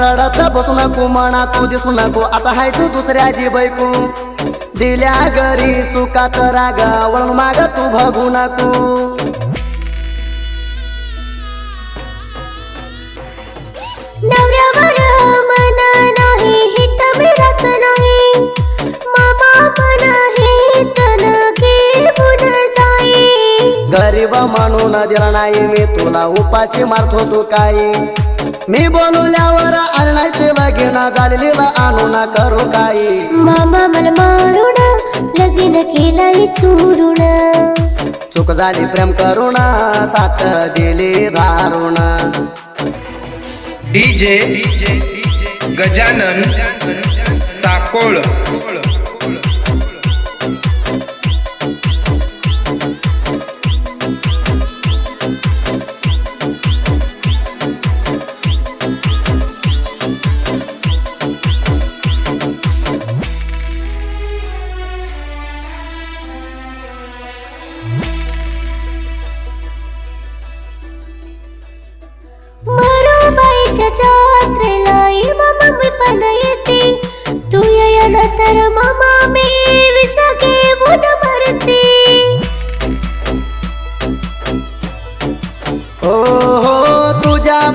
रडत बसू नको म्हणा तू दिसू नको आता हाय तू दुसऱ्याची बैकू दिल्या घरी सुखात राग वळून माग तू बघू नको. नवऱ्या मन नाही हित मिळत नाही. म्हणून दिला नाही मी तुला उपाशी मारतो तू काही. मी बोलवल्यावर आणायचे लगीन झालेलीला आणू ना करू काही. मामा मला मारून लगीन केलंय चुरून. चूक झाली प्रेम करून साथ दिली दारुण डीजे गजानन साकोळ.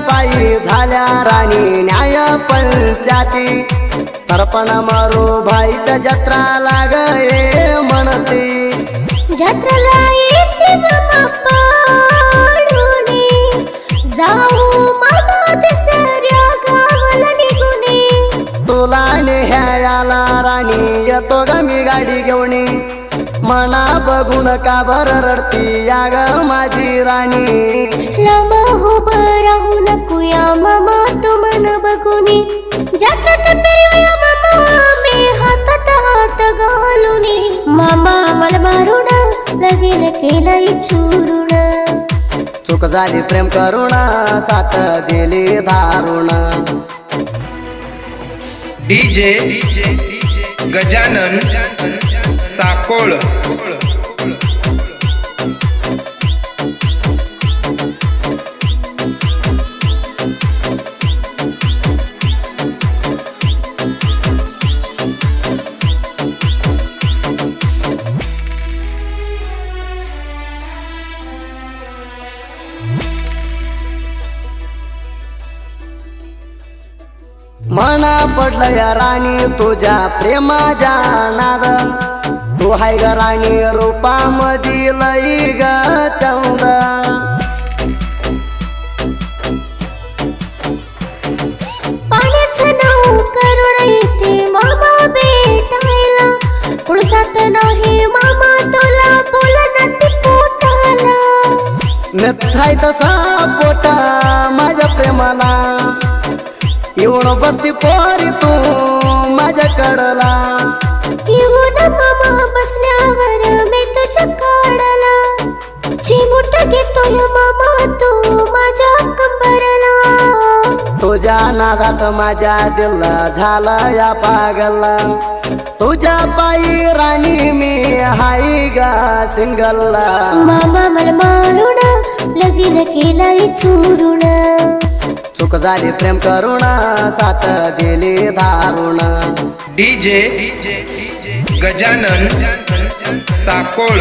पायी झाल्या राणी न्याय पंचाती तर्पण मारू भाईच्या जत्रा लागे म्हणते. तुला नेह्याला राणी येतो ग मी गाडी घेऊन. मना बघून का बर रडती या ग माझी राणी. चुरून चूक झाली प्रेम करुण साथ दिली दारुण. डीजे गजानन साकोळ. मना पडलं या राणी तुझ्या प्रेमाच्या नाद तू हाय ग राणी रूपामधी लई ग चंद. तसा पोटा माझ्या प्रेमाला. येऊन बसती पोरी तू माझ्या कडला येऊन मामा बसल्यावर मी तुझ्या काढाला चिमुट घेतोय मामा तू माझ्या कंबरला. तुझ्या नादात माझ्या दिल झाला या पागला तुझ्या पायी राणी मी हाय गा सिंगलला. मामा मला मारून लगीन केलंय चुरून. चुक झाली प्रेम करुण साथ दिली दारुण. डीजे गजानन साकोळ.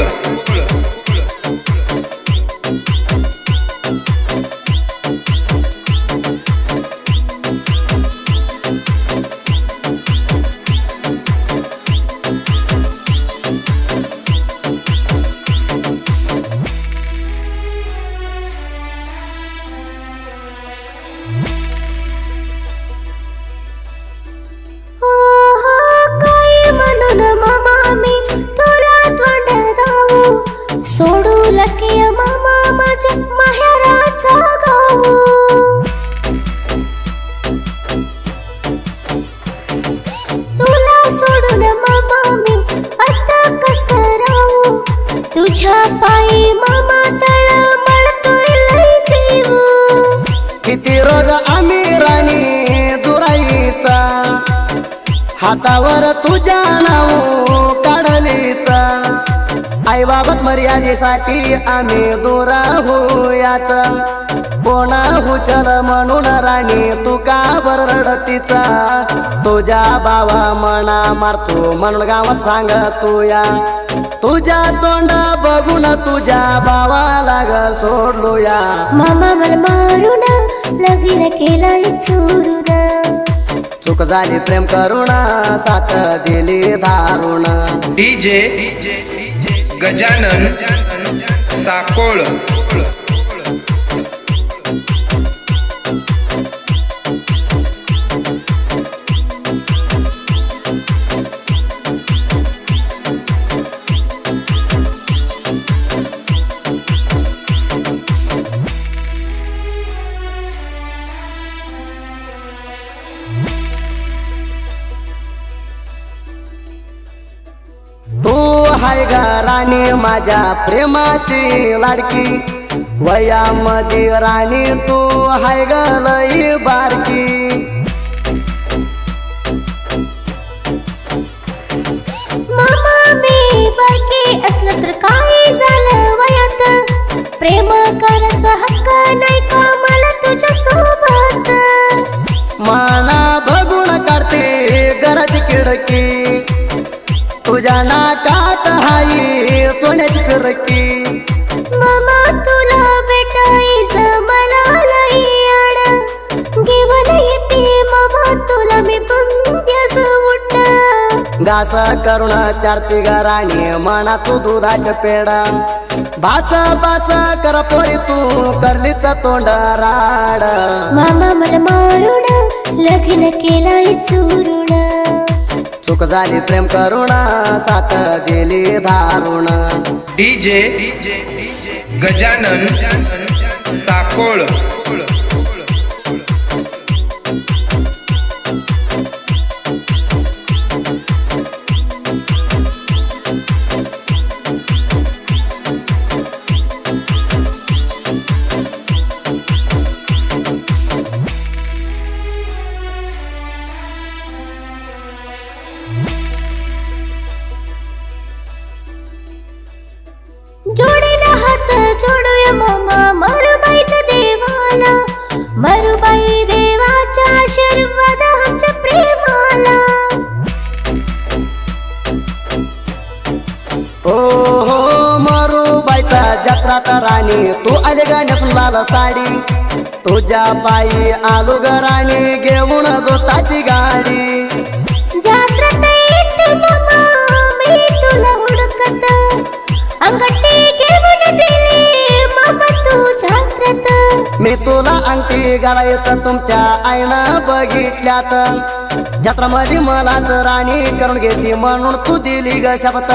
बाबत मर्यादेसाठी आम्ही दूर होयाचा कोण हुचल म्हणून राणी तू का बर रडतीचा? तुझ्या बाबा मना मारतो म्हणून गावात सांग तू या. तुझ्या तोंड बघून तुझ्या बावाला ग सोडलो या. मामा मला मारून लगीन केलं चोरून. चूक झाली प्रेम करून साथ दिली दारुण. डीजे. गजानन साकोळ राणी माझ्या प्रेमाची लाडकी. वयामध्ये राणी तू हाय ग लई बारकी. फिरकी मामा तुला भेटायच मला लई आड. घेऊन येते मामा तुला मी पुण्याच उठ घास करून चारती ग राणी म्हणा तू दुधाचे पेडा बास बास कर पोरी तू करलीच तोंड राड. मामा मला मारून लग्न केलंय चोरून चूक झाली प्रेम करून साथ दिली दारुण डीजे गजानन साकोळ. राणी तू आले गाण्यातून लाल साडी. तुझ्या पायी आलो ग राणी घेऊन दोस्ताची गाडी. मी तुला अंगठी घालायचं तुमच्या आईनं बघितल्यात. जत्रामध्ये मलाच राणी करून घेते म्हणून तू दिली ग शपथ.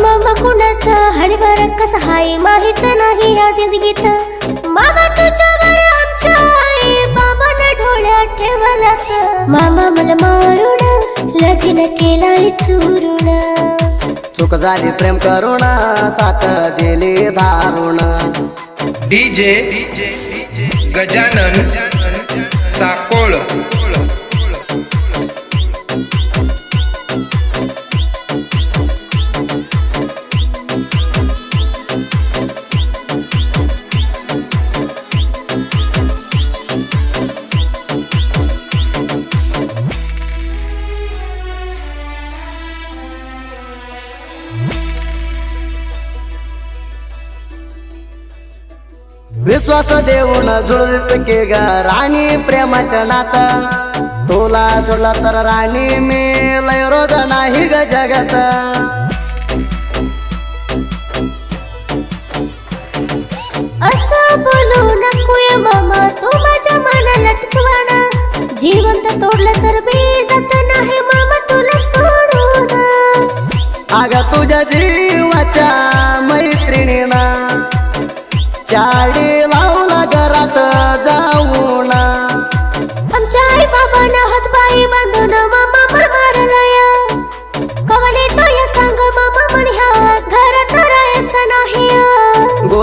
मामा कुणाचं हडबर कसं हाय माहीत नाही या जिंदगीत मामा तुझ्यावर आमच्या आई बाबानं डोळ्यात ठेवलात. मामा मला मारून लगीन केलाय चुरून. चूक झाली प्रेम करून साथ दिली दारुण. डीजे गजानन साकोळ. विश्वास देऊन जुळच के ग राणी प्रेमाचं नातं. तुला सोडला तर राणी मी लय रोज नाही ग जगत. असं बोलू नकोय मामा तू माझ्या मनाला जिवंत तोडलं तर मी जात नाही मामा तुला सोडून. अग तुझ्या जीवाच्या मैत्रिणीनं. चाडी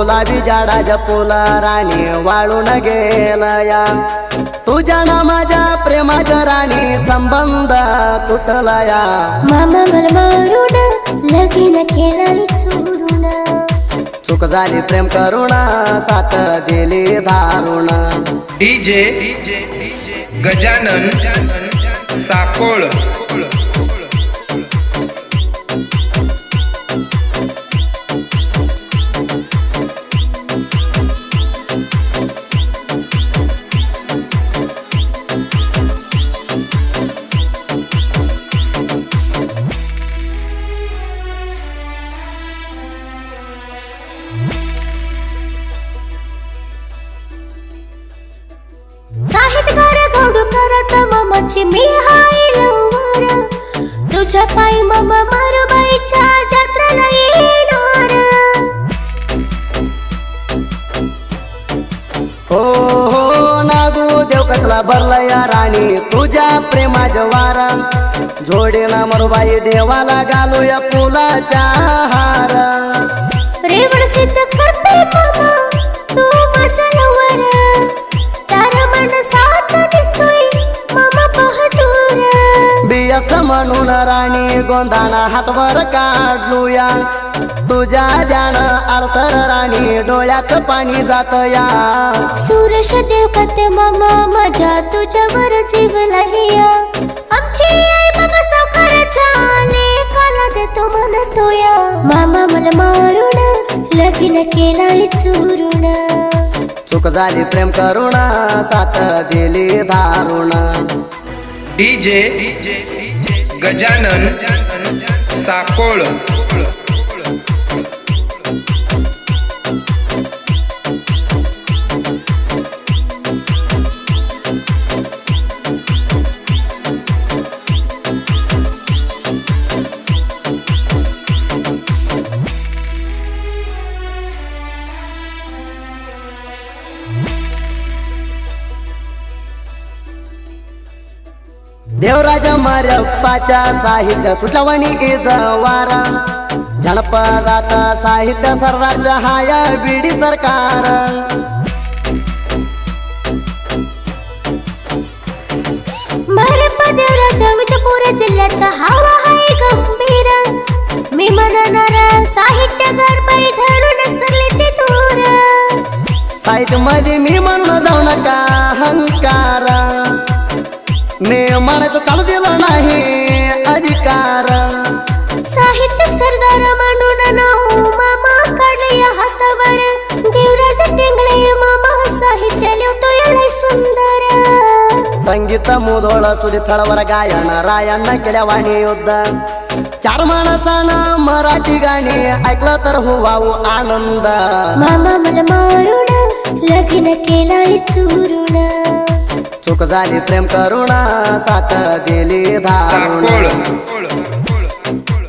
गुलाबी जाडा जपोला राणी वाळून गेला या तुझ्या ना माझ्या प्रेमाच्या राणी संबंध तुटला या मामा मला मारून लगीन केलं चोरून. चूक झाली प्रेम करुणा साथ दिली दारुण. डीजे गजानन साकोळ. भरला या राणी तुझ्या प्रेमाच्या वारा. जोडीना मरुबाई देवाला घालूया फुलाच्या हार. रेवण सिद्ध करते तू माझा चार मन साथ दिसतोय मामा बहादूर. बियस म्हणून राणी गोंधाना हातवर काढलूया. तुझ्या ध्यान अर्थर राणी डोळ्यात पाणी जात या. सुरेश देव कते मामा माझ्या तुझ्यावर जीव लहिया आमची आई बाबा सावकाराच्या लेकाला देतो म्हणतो या. मामा मला मारून लगीन केला चुरून. चूक झाली प्रेम करुणा साथ दिली दारुण डीजे गजानन साकोळ. देवराज मरप्पाच्या साहित्य सुटवणी इज वारा जनपदात साहित्य सर्राज्य हाय बीडी सरकार. बरे पदेवराच्या विजयपूर जिल्ह्याचा हवा आहे गंभीर. मी म्हणणार साहित्यकार पायी धरून सरले ते दूर साहित्यमध्ये मी म्हणलं जाऊ नका अहंकार. मी म्हणायचं चालू दिलं नाही. अधिकार. साहित्य सरदार म्हणून नाव मामा काढले या हातावर. देवराज टेंगळे मामा साहित्य लिहितो याला सुंदर. संगीत मुधोळ सुरी फळवर गायन रायण केल्या वाणी युद्ध. चार माणसानं मराठी गाणी ऐकलं तर हुवाऊ आनंद. मामा मला मारून लगीन केला चुक झाली प्रेम करुणा सात दिली धारुण